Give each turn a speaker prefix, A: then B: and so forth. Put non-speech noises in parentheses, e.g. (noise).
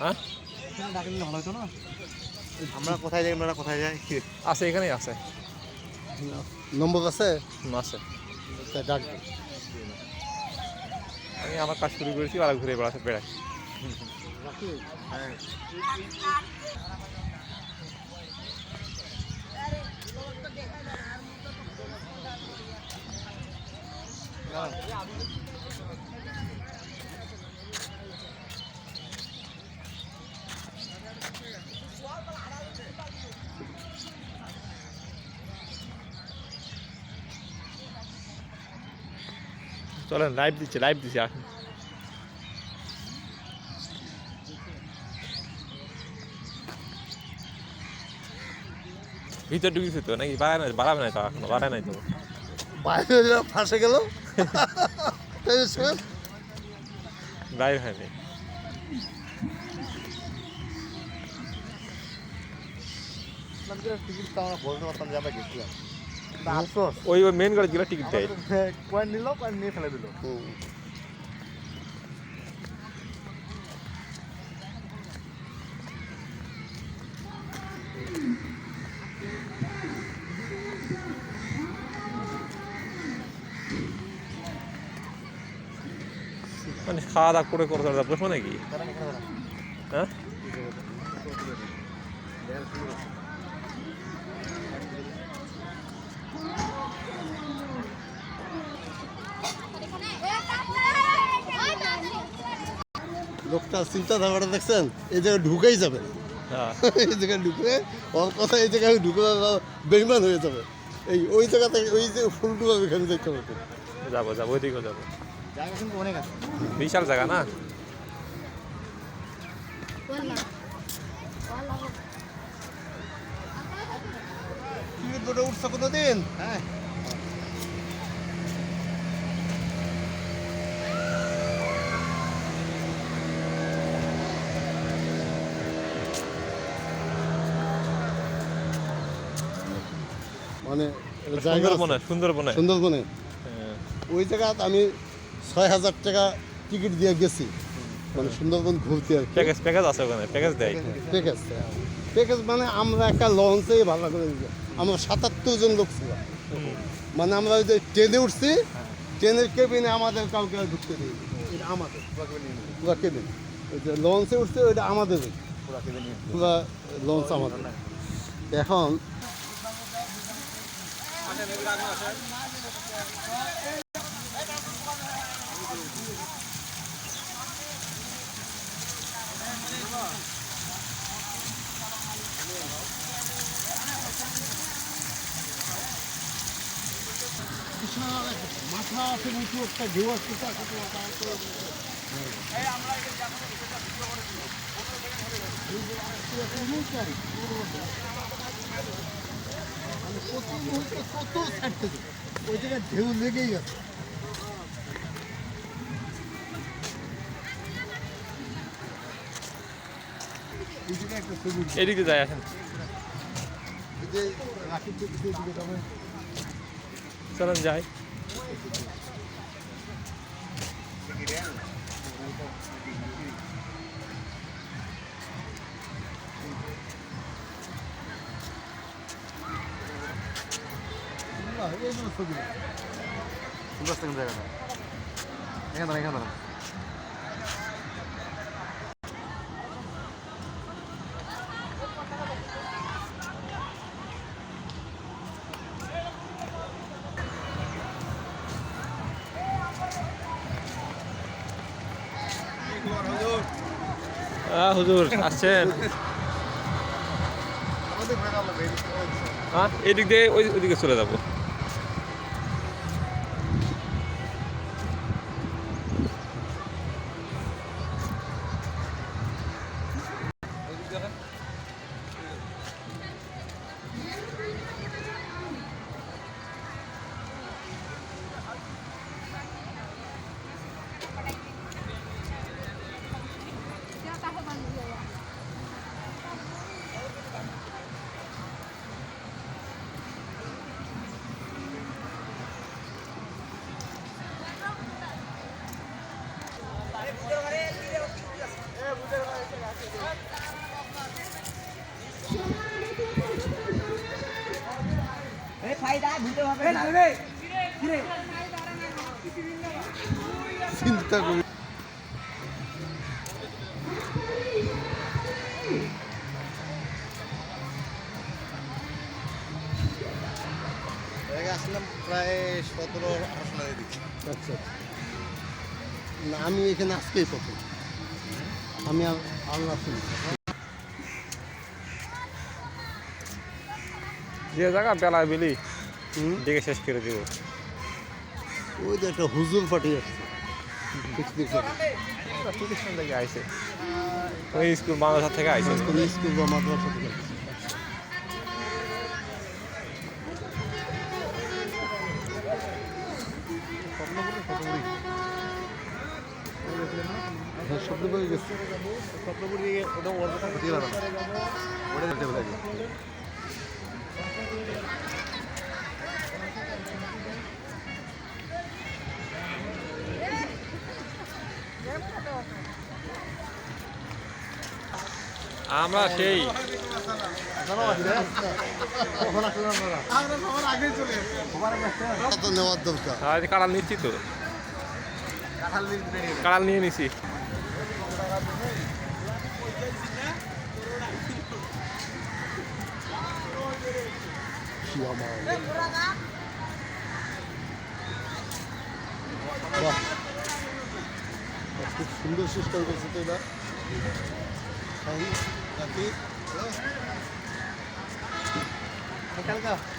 A: হ্যাঁ?
B: ভালো হতো না
C: আমরা কোথায় যাই আমরা কোথায় যাই?
A: আছে এখানেই আছে।
B: নম্বর আছে?
A: আছে।
B: ডাক
A: আমি আমার কাজ শুরু করেছি আর ঘুরে বেড়াতে বেড়াই। চলেন লাইভ দিচ্ছে লাইভ দিচ্ছে আসুন। ভিতর ঢুকেছে তো নাকি বাড়ায় নাই বাড়াবে নাই তো এখনও বাড়ায় নাই তো?
B: বাইরে ফাঁসে গেল।
A: বাইরে হয়নি
C: টিকিট তো আমরা বলতে পারতাম যে আমরা গেছিলাম? আফসোস
A: ওই ওই মেন গেলে গেলে টিকিট দেয়
C: কয়েন নিল কয়েন নিয়ে ফেলে দিল
A: মানে খাওয়া দাওয়া করে করে তারা বসবো নাকি হ্যাঁ
B: লোকটা চিন্তা ধারাটা দেখছেন? এই জায়গায় ঢুকেই যাবে।
A: হ্যাঁ। (laughs)
B: এই জায়গায় ঢুকে ওর কথা এই জায়গায় ঢুকে বেইমান হয়ে যাবে। এই ওই জায়গা থেকে ওই যে ফুলটুকু এখানে দেখতে পাবে
A: যাব যাব ওইদিকেও যাব।
C: জায়গা কিন্তু অনেক আছে।
A: বিশাল জায়গা না?
B: উঠছো কোনো দিন
C: হ্যাঁ।
B: মানে জায়গা
A: সুন্দরবনে সুন্দরবনে।
B: সুন্দরবনে।
A: হ্যাঁ।
B: ওই জায়গাত আমি ছয় হাজার টাকা টিকিট দিয়ে গেছি। মানে সুন্দরবন ঘুরতে আর
A: প্যাকেজ প্যাকেজ আছে ওখানে প্যাকেজ দেয়।
B: Package package. মানে আমরা একটা লঞ্চেই ভাড়া করে দিচ্ছি আমরা সাতাত্তর জন লোক ছিল মানে আমরা ওই যে ট্রেনে উঠছি ট্রেনের কেবিনে আমাদের কাউকে আর ঢুকতে দিই এটা আমাদের পুরা কেবিন ওই যে লঞ্চে উঠছে ওইটা আমাদের পুরা লঞ্চ আমাদের। এখন মাথা আছে উঁচু একটা ঢেউ আসছে কত ওই জায়গায় ঢেউ লেগেই একটা
A: এদিকে যায় আসেন। চলেন যাই।
B: না, এইগুলো ছবি না।
C: সুন্দর জায়গাটা এখানে দাঁড়ান এখানে দাঁড়ান
A: আহ হুজুর আসছেন হ্যাঁ এদিক দিয়ে ওই ওইদিকে চলে যাব
B: চিন্তা করি।
C: আসলাম প্রায় সতেরো আঠারোশো টাকা
B: আচ্ছা। না আমি এখানে আজকেই প্রথম। আমি আর আল্লাহ
A: যে জায়গা বেলায় বেলি।
B: হুম
A: দেখে শেষ করে দিব।
B: ওই যে একটা হুজুর পার্টি আসছে।
A: প্রতিষ্ঠান থেকে আইছে ওই স্কুল মাদ্রাসা থেকে আইছে।
B: কোনো স্কুল বা মাদ্রাসা থেকে গেছে
C: স্বপ্নপুরি ওটা ওর কথা ওটা যেতে
A: আমরা সেই। আজ কাড়াল নিচ্ছি তো। কাড়াল নিয়ে নিছি।
B: খুব সুন্দর সিস্টেম করছে তো এটা Kapit. Hello.
C: Metal ka.